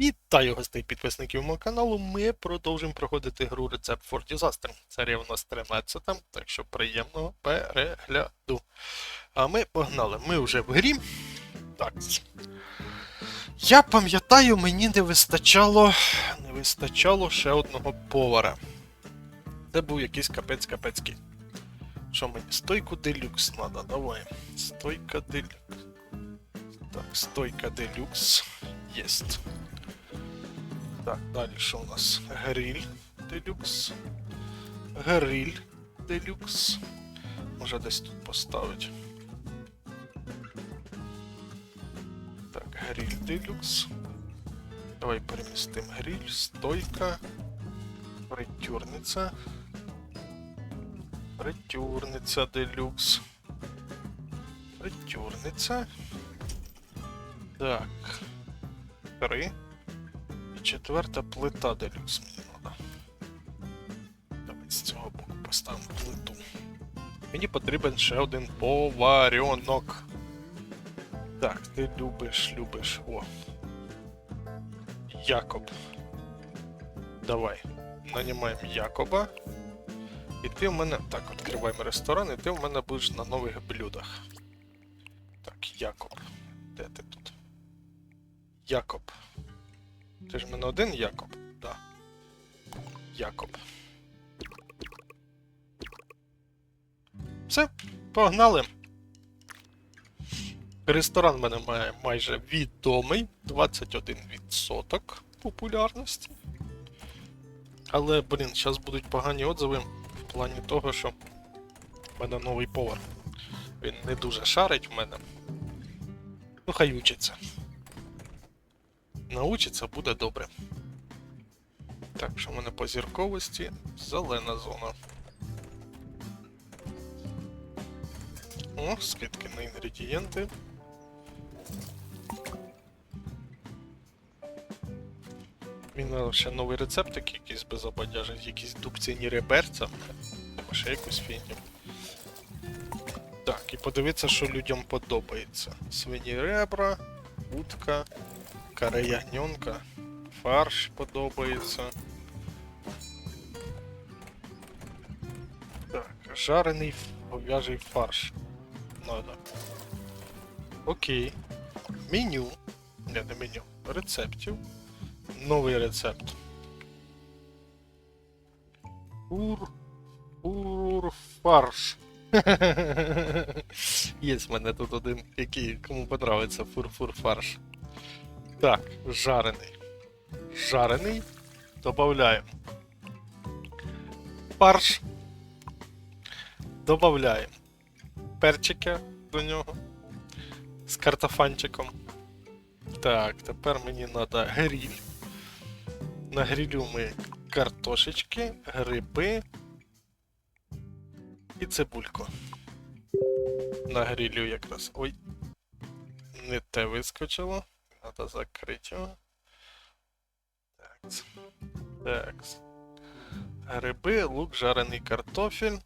Вітаю гостей підписників мого каналу. Ми продовжуємо проходити гру Рецепт for Disaster. Серія у нас 13, так що приємного перегляду. А ми погнали. Ми вже в грі. Так. Я пам'ятаю, мені не вистачало. Не вистачало ще одного повара. Це був якийсь капець капецький. Що мені? Стойку делюкс треба, давай. Стойка делюкс. Так, стойка делюкс. Єсть. Так, далі у нас? Гриль делюкс. Гриль делюкс. Може десь тут поставить. Так, гриль делюкс. Давай перемістимо гриль, стойка, притюрниця. Притюрниця делюкс. Притюрниця. Так. Три. Четверта плита делюкс мені треба. З цього боку поставимо плиту. Мені потрібен ще один поваренок. Так, ти любиш, любиш. О. Якоб. Давай. Нанімаємо Якоба. І ти в мене. Так, відкриваємо ресторан, і ти в мене будеш на нових блюдах. Так, Якоб. Де ти тут? Якоб. Ти ж мене один Якоб? Да. Якоб. Все, погнали. Ресторан в мене має майже відомий 21% популярності. Але, блін, зараз будуть погані отзиви в плані того, що в мене новий повар. Він не дуже шарить в мене. Ну, хай учиться. Научиться буде добре. Так, що в мене по зірковості зелена зона. О, скидки на інгредієнти. Надо ще новий рецептик якийсь без ободяжа, якісь дубціні реберця. Або ще якусь фігню. Так, і подивитися, що людям подобається. Свині ребра, утка, каре ягненка, фарш подобається. Так, жарений говяжий фарш. Надо. Окей. Меню. Не, не меню. Рецептів. Новий рецепт. Ур. Ур фарш. Є в мене тут один, який кому подобається фур-фур фарш. Так, жарений. Жарений. Добавляємо. Фарш. Добавляємо. Перчики до нього. З картофанчиком. Так, тепер мені треба гриль. На грилю ми картошечки, гриби і цибульку. На грилю якраз. Ой. Не те вискочило. Закрити його. Так. Так. Гриби, лук, жарений картофель.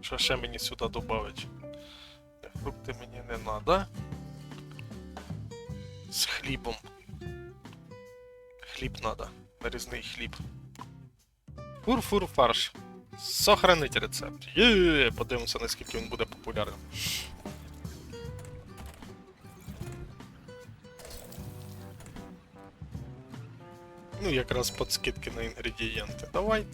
Що ще мені сюди додати? Фрукти мені не треба. З хлібом. Хліб надо. Нарізний хліб. Фур-фур фарш. Сохранить рецепт. Є, подивимося, наскільки він буде популярним. Ну, якраз під скидки на інгредієнти. Давай.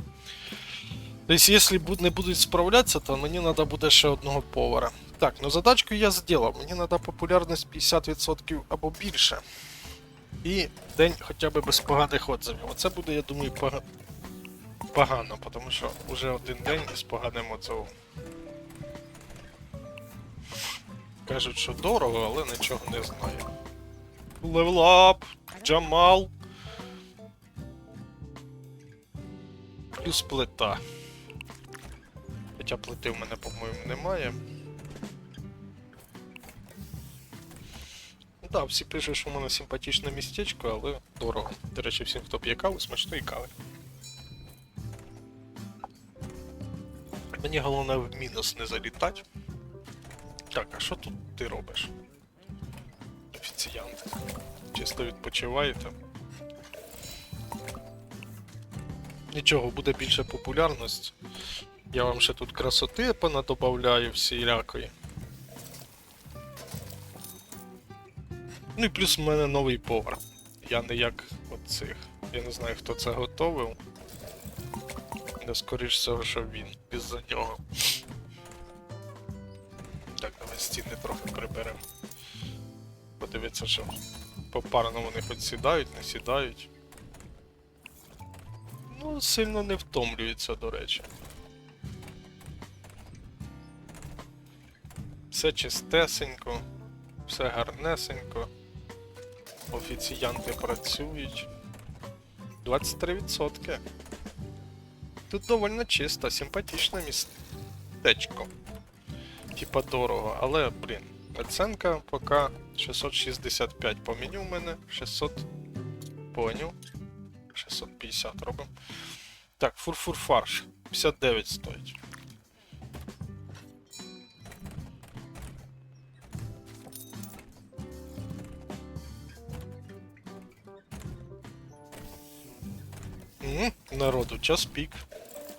Тобто, якщо не будуть справлятися, то мені треба буде ще одного повара. Так, ну задачку я зробив. Мені треба популярність 50% або більше. І день хоча б без поганих отзивів. Оце буде, я думаю, пога... погано, тому що вже один день із поганим отзивом. Кажуть, що дорого, але нічого не знаю. Левелап, Джамал. Плюс плита. Хоча плити в мене, по-моєму, немає. Ну Да, всі пишуть, що в мене симпатичне містечко, але дорого. До речі, всім, хто п'є каву, смачної кави. Мені головне в мінус не залітати. Так, а що тут ти робиш? Офіціант. Чисто відпочиваєте? Нічого, буде більше популярності. Я вам ще тут красоти понадобавляю всілякої. Ну і плюс в мене новий повар. Я не як оцих. Я не знаю, хто це готовив. Але скоріш всього, що він із-за нього. Так, давай стіни трохи приберемо. Подивіться, що попарно вони хоч сідають, не сідають. Ну, сильно не втомлюються, до речі. Все чистесенько, все гарнесенько. Офіціянти працюють. 23%. Тут довольно чисто, симпатичне містечко. Типа дорого, але, блін, оценка поки 665 по меню в мене 600. Поняв. 650 робимо. Так, фурфур фарш. 59 стоїть. М, Народу, час пік.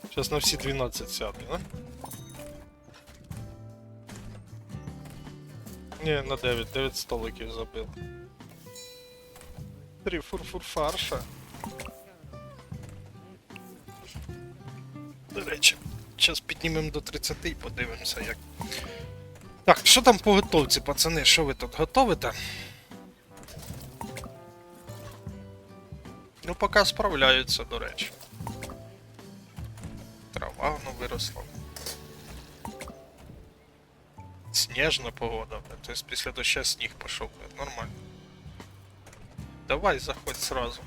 Зараз на всі 12 сяде, да? Ні, на 9, 9 столиків забив. Три фурфур фарша. Піднімемо до 30 і подивимося як. Так, що там по готовці, пацани? Що ви тут готовите? Ну, поки справляються, до речі. Трава воно виросла. Снежна погода, тобто після доща сніг пішов, нормально. Давай, заходь сразу.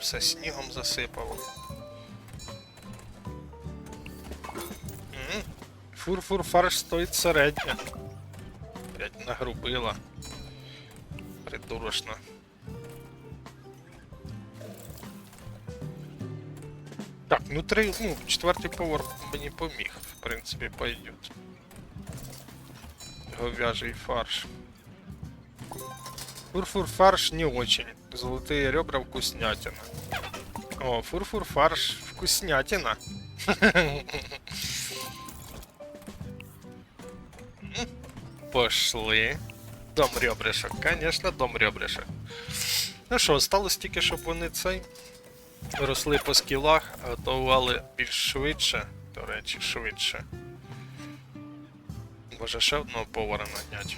Все снігом засипало. Фур-фур фарш стоїть середня. Блять, нагрубила. Придурочно. Так, ну три, ну, четвертий повар мені поміг, в принципі, пойдет. Говяжий фарш. Фурфур фарш не очень. Золотые ребра вкуснятина. О, фурфур фарш вкуснятина. Пошли. Дом ребрышек, конечно, дом ребрышек. Ну що, осталось тільки, щоб вони цей росли по скілах, а готували більш швидше. До речі, швидше. Може ще одного повара нанять.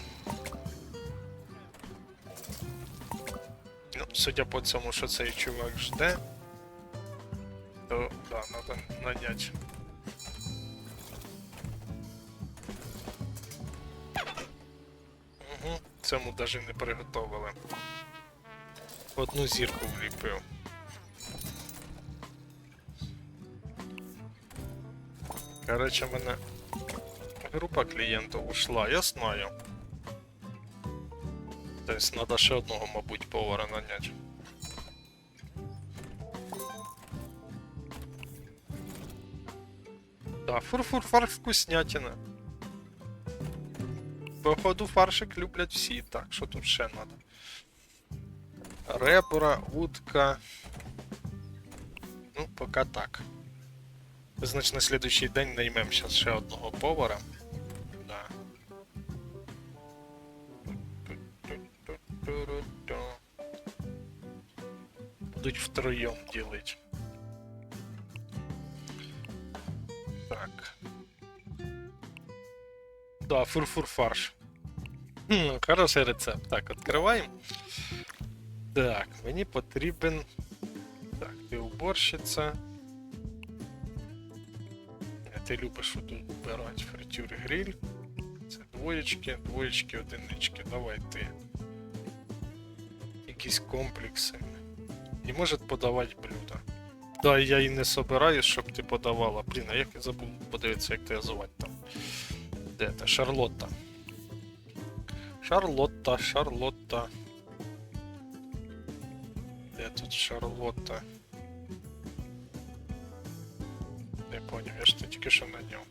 Судя по цьому, що цей чувак жде, то да, треба нанять. Угу, цьому навіть не приготовили. Одну зірку вліпив. Короче, мене група клієнтів ушла, я знаю. Тобто треба ще одного, мабуть, повара наняти. Да, фурфур фарш вкуснятина. Походу фаршик люблять всі, так, що тут ще треба? Ребра, утка. Ну, поки так. Значить, на следующий день наймемо зараз ще одного повара. Будуть втроєм ділить. Так. Да, фурфур фарш. Хм, хороший рецепт. Так, відкриваємо. Так, мені потрібен. Так, ти уборщиця. Е, Ти любиш тут вбирати фритюр гриль. Це двоєчки, двоєчки, одинички. Давай ти. Якісь комплекси. І може подавати блюда. Да, я і не собираюсь, щоб ти подавала. Блін, а як я забув подивитися, як тебе звати там. Де це? Шарлотта. Шарлотта, Шарлотта. Де тут Шарлотта? Не поняв, я ж тільки що на ньому.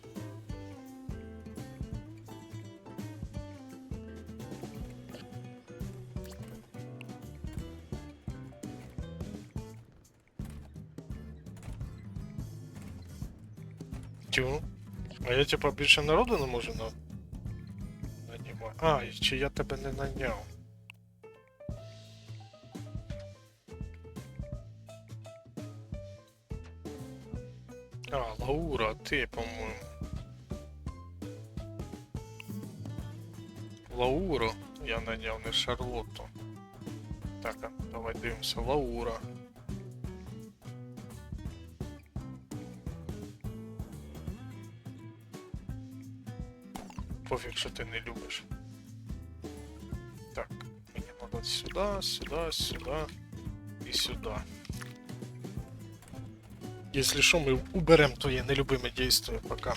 Тю. А я типа більше народу не можу на. Наніма. А, чи я тебе не наняв? А, Лаура, ти, по-моєму. Лауру я наняв, не Шарлотту. Так, давай дивимося. Лаура. Пофіг, що ти не любиш. Так, мені треба сюди, сюди, сюди і сюди. Если що, ми уберемо твоє нелюбиме дійство пока.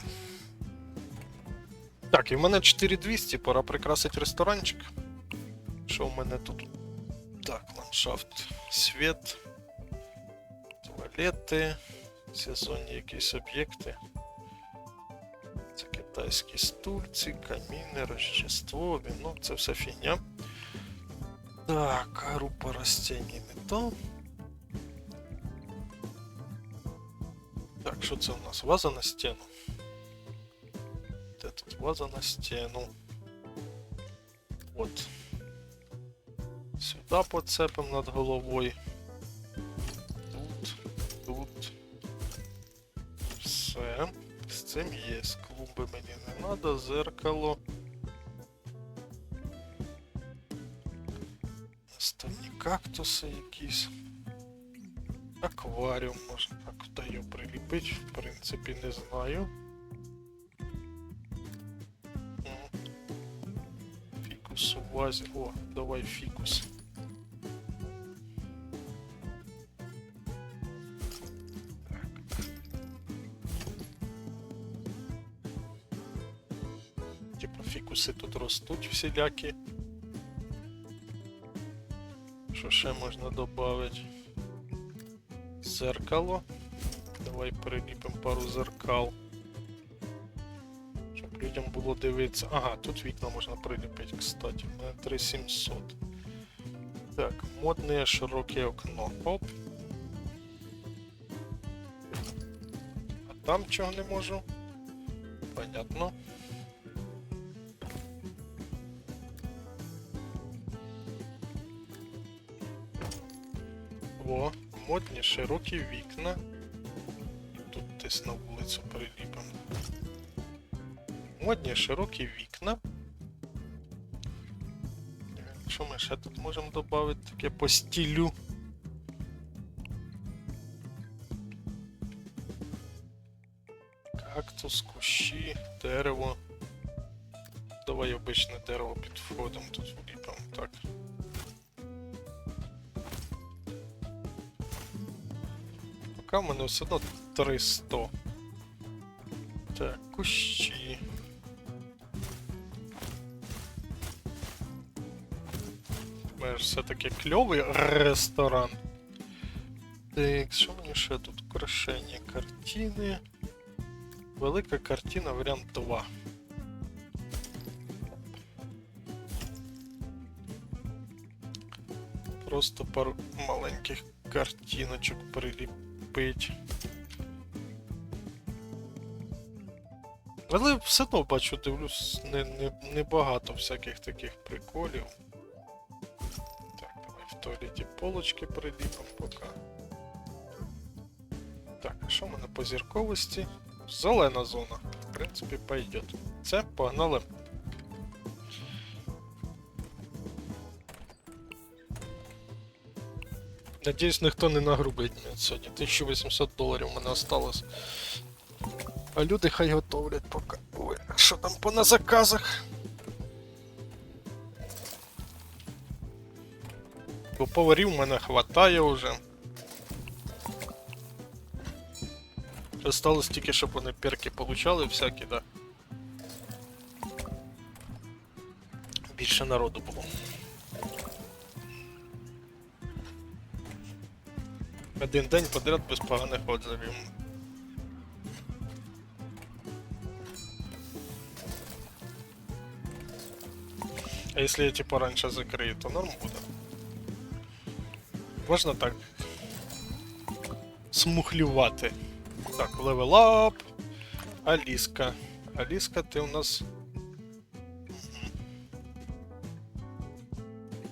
Так, і в мене 4200, пора прикрасити ресторанчик. Що в мене тут? Так, ландшафт, світ, туалети, сезонні якісь об'єкти. Китайські стульці, каміни, Рождество, віно, це все фігня. Так, група не то. Так, що це у нас? Ваза на стіну. Де тут ваза на стіну? От. Сюди поцепимо над головою. Тут, тут. Все. З цим є. Клумби мені не треба, зеркало. Настольні кактуси якісь. Акваріум можна так приліпити, в принципі, не знаю. Фікус у вазі. О, давай фікус. Типа тут ростуть всілякі. Що ще можна додати? Зеркало. Давай приліпимо пару зеркал. Щоб людям було дивитися. Ага, тут вікна можна приліпити, кстати. У мене 3700. Так, модне широке окно. Оп. А там чого не можу? Понятно. Широкі вікна. І тут десь на вулицю приліпимо. Модні широкі вікна. Що ми ще тут можемо додати таке по стилю? Кактус, кущі, дерево. Давай обичне дерево під входом тут вліпимо. Так. Поки в мене все одно 300. Так, кущі. Ж все-таки кльовий ресторан. Так, що мені ще тут? Украшення картини. Велика картина, варіант 2. Просто пару маленьких картиночок приліпить. Але все одно бачу, дивлюсь, не, не, небагато всяких таких приколів. Так, давай в туалеті полочки приліпимо поки. Так, а що в мене по зірковості? Зелена зона. В принципі, пойдет. Це, погнали. Надіюсь, ніхто не нагрубить мене сьогодні. 1800 доларів у мене осталось. А люди хай готовлять поки. Ой, що там по на заказах? Бо поварів в мене хватає вже. Осталось тільки, щоб вони перки получали всякі, да. Більше народу було. Один день подряд без поганих отзивів. А если я типа раньше закрою, то норм буде. Можна так смухлювати. Так, левел ап. Аліска. Аліска, ти у нас.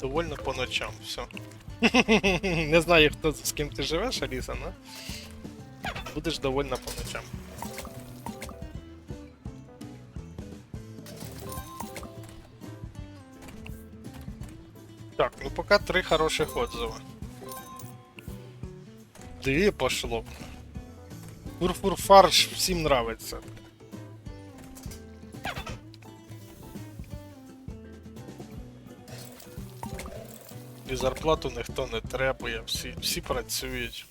Довольно по ночам, все. Не знаю, хто з ким ти живеш, Аліса, но будеш довольна по ночам. Так, ну пока три хороших отзыва. Две пошло. Фурфур фарш всім нравиться. І зарплату ніхто не требує, всі, всі працюють.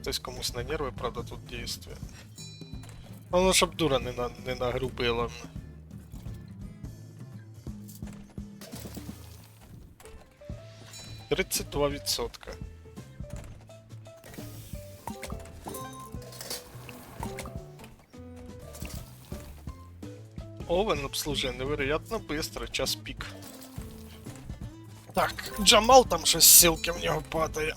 Хтось комусь на нерви, правда, тут дійствує. Ну, щоб дура не, на, не нагрубила. 32 відсотка. Овен обслужує невероятно быстро, час пік. Так, Джамал там щось з силки в нього падає.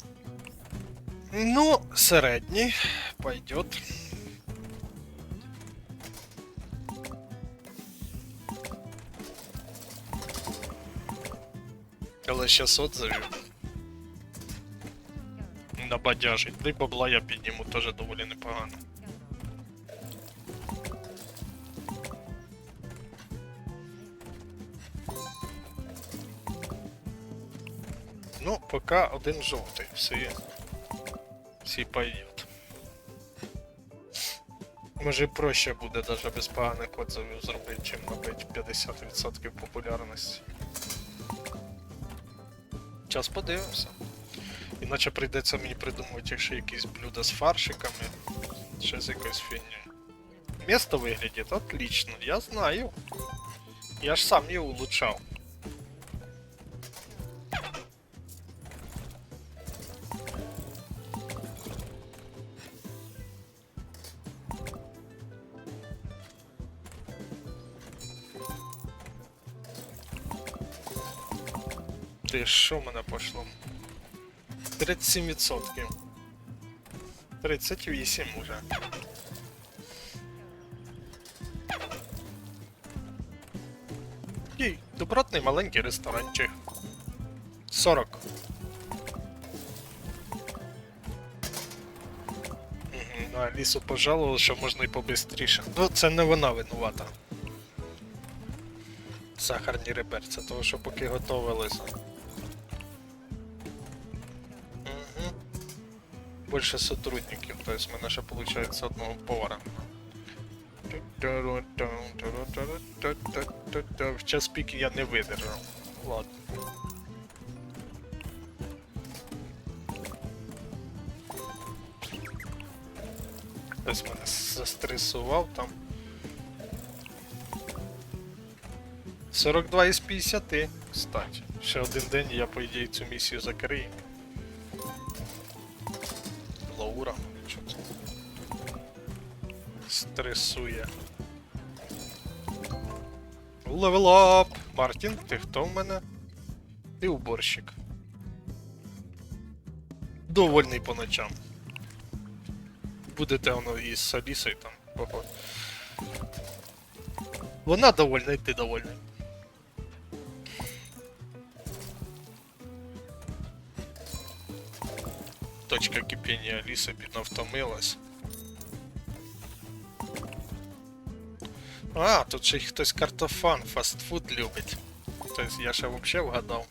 Ну, середній. Пойдет. Але щас отзывів. Набадяжить. Да й бабла я підніму теж доволі непогано. Пока один жовтий, всі, всі пойдет. Може проще буде даже без поганих отзивів зробити, чим набити 50% популярності. Час подивимося. Іначе прийдеться мені придумувати ще якісь блюда з фаршиками, ще з якоюсь фігнею. Место виглядить отлично, я знаю. Я ж сам його улучшав. Що в мене пошло? 37%. 38 уже. Ей, добротний маленький ресторанчик. 40. Мгм, Ну, а лісу пожалував, що можна і побистріше. Ну, це не вона винувата. Сахарні реберця, того що поки готовилися. Больше сотрудників, то есть мене ще получается одного повара. В час пік я не видержав. Ладно. Хтось мене застресував там. 42 із 50, кстати. Ще один день і я, по ідеї, цю місію закрию. Стресує. Левелап! Мартін, ти хто в мене? Ти уборщик. Довольний по ночам. Будете воно із Салісою там, поход. Вона довольна, і ти довольний. Точка кипения Алисы бідно втомилась. А, тут ще й хтось картофан, фастфуд любить. Тобто я ще вообще вгадав.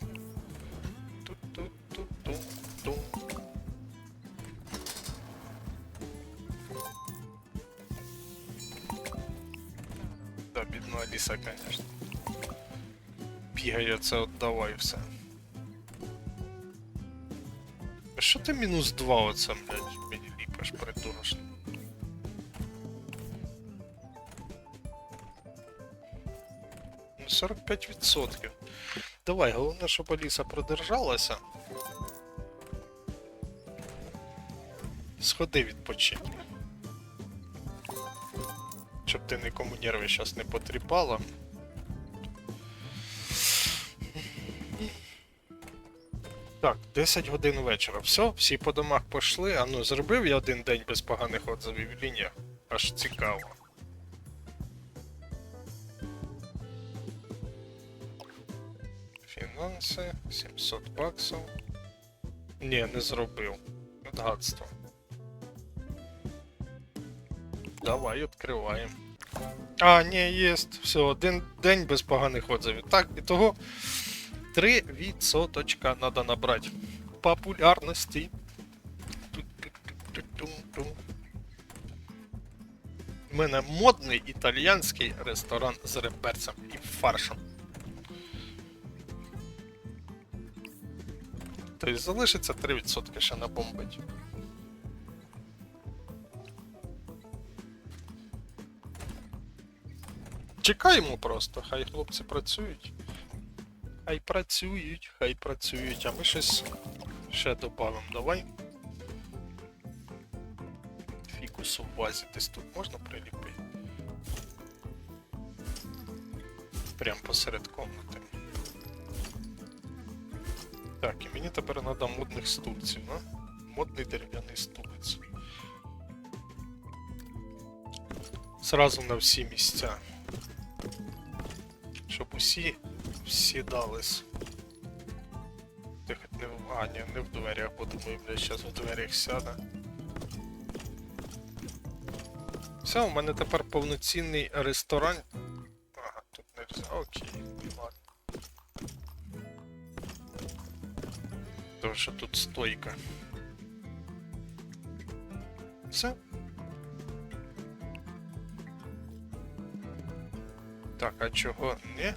Да, бідна Аліса, конечно. Бігає це отдавай все. А що ти мінус 2 оце, блядь, 45%. Давай, головне, щоб Аліса продержалася. Сходи відпочинь. Щоб ти нікому нерви зараз не потріпала. Так, 10 годин вечора. Все, всі по домах пішли. А ну, зробив я один день без поганих отзивів в лініях. Аж цікаво. Фінанси, 700 баксів. Ні, не зробив. Гадство. Давай відкриваємо. А, ні, єсть. Все, один день без поганих отзивів. Так, і того 3 відсоточка треба набрати. Популярності. У мене модний італіянський ресторан з реберцем і фаршем. Тобто залишиться 3% ще набомбить. Чекаємо просто, хай хлопці працюють. Хай працюють, хай працюють, а ми щось ще додамо. Давай. Фікус у вазі десь тут можна приліпити? Прям посеред комнати. Так, і мені тепер треба модних стульців, да? Модний дерев'яний стулець. Сразу на всі місця. Щоб усі всі дались. Ти хоч не в. А, ні, не в дверях, бо думаю, бля, зараз в дверях сяде. Все, у мене тепер повноцінний ресторан. Тому що тут стойка. Все. Так, а чого не?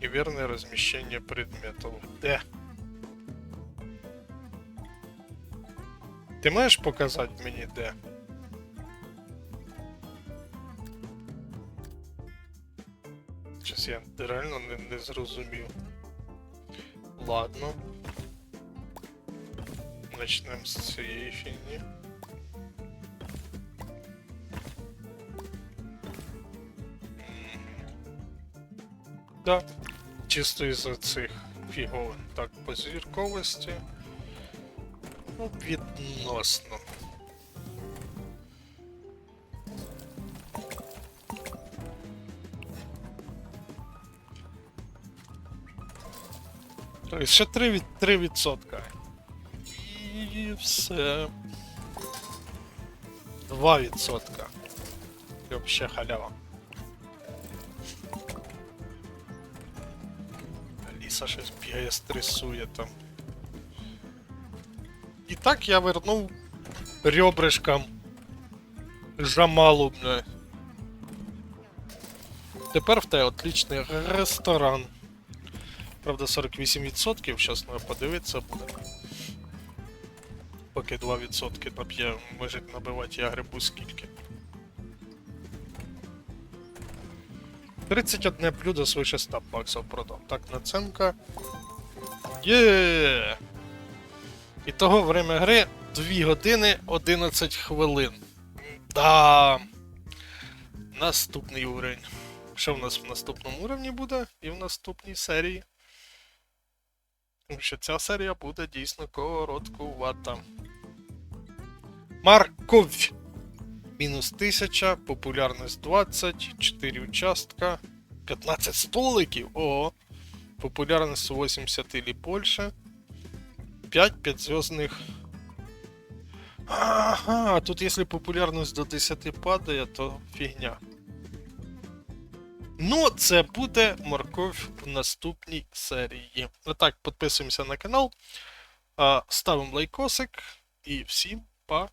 Неверное размещение предметов. Де? Ти можеш показати мені де? Щось я реально не, не зрозумів. Ладно. Начнемо з цієї фігні. Да. Чисто із-за цих фіговин. Так, по зірковості. Ну, відносно. Тобто ще 3%. 3%. І все. 2%. І вообще халява. Аліса щось бігає, стресує там. І так я вернув ребришкам Жамалу, бля. Тепер в тебе отличний ресторан. Правда, 48%, зараз треба подивитися буде. Поки 2% наб'є, може набивати я грибу скільки. 31 блюдо свише 100 баксів продав. Так, наценка. Є. Ітого время гри 2 години 11 хвилин. Да. Наступний уровень. Що в нас в наступному уровні буде і в наступній серії? Тому що ця серія буде дійсно короткувата. Марковь! Мінус 1000, популярність 20, 4 участка, 15 столиків. О! Популярність 80 или більше. 5 5-звездных. Ага, тут если популярність до 10 падає, то фігня. Ну, це буде морковь в наступній серії. Отак, підписуємося на канал, ставимо лайкосик і всім па.